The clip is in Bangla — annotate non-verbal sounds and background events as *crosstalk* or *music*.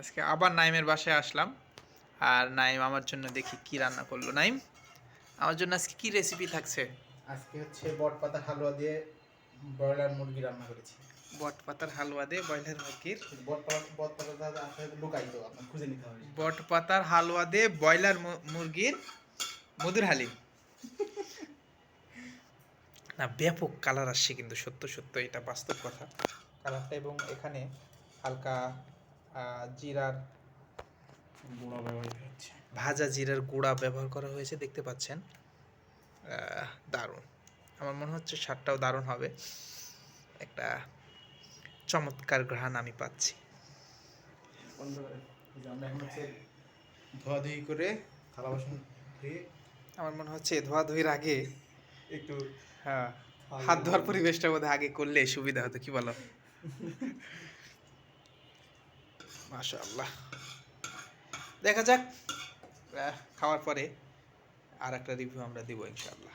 আজকে আবার নাইমের বাসায় আসলাম। আর নাইম আমার জন্য দেখি কি রান্না করল। নাইম আমার জন্য আজকে কি রেসিপি থাকছে? আজকে হচ্ছে বট পাতার হালুয়া দিয়ে ব্রয়লার মুরগি রান্না করেছি। বট পাতার হালুয়া দিয়ে ব্রয়লার মুরগির? বট পাতা বট পাতা আসলে লুকাই তো আপনার খুঁজে নিতে হবে। বট পাতার হালুয়া দিয়ে ব্রয়লার মুরগির মধুর হালিম। না ব্যাপক কালার আসছে কিন্তু সত্য সত্য এটা বাস্তব কথা। কালারটা এবং এখানে হালকা জিরার গুঁড়ো ব্যবহৃত হচ্ছে। ভাজা জিরার গুঁড়া ব্যবহার করা হয়েছে দেখতে পাচ্ছেন। দারুণ। আমার মনে হচ্ছে স্বাদটাও দারুণ হবে। একটা চমৎকার ঘ্রাণ আমি পাচ্ছি। ধোয়াধুয়ি করে থালা বাসন ধুয়ে আমার মনে হচ্ছে ধোয়াধুয়ির আগে একটু হ্যাঁ হাত ধোয়ার পরিবেশটা বোধহয় আগে করলে সুবিধা হতো কি বলো? *laughs* মাশা আল্লাহ দেখা যাক খাওয়ার পরে আর একটা রিভিউ আমরা দিব ইনশাআল্লাহ।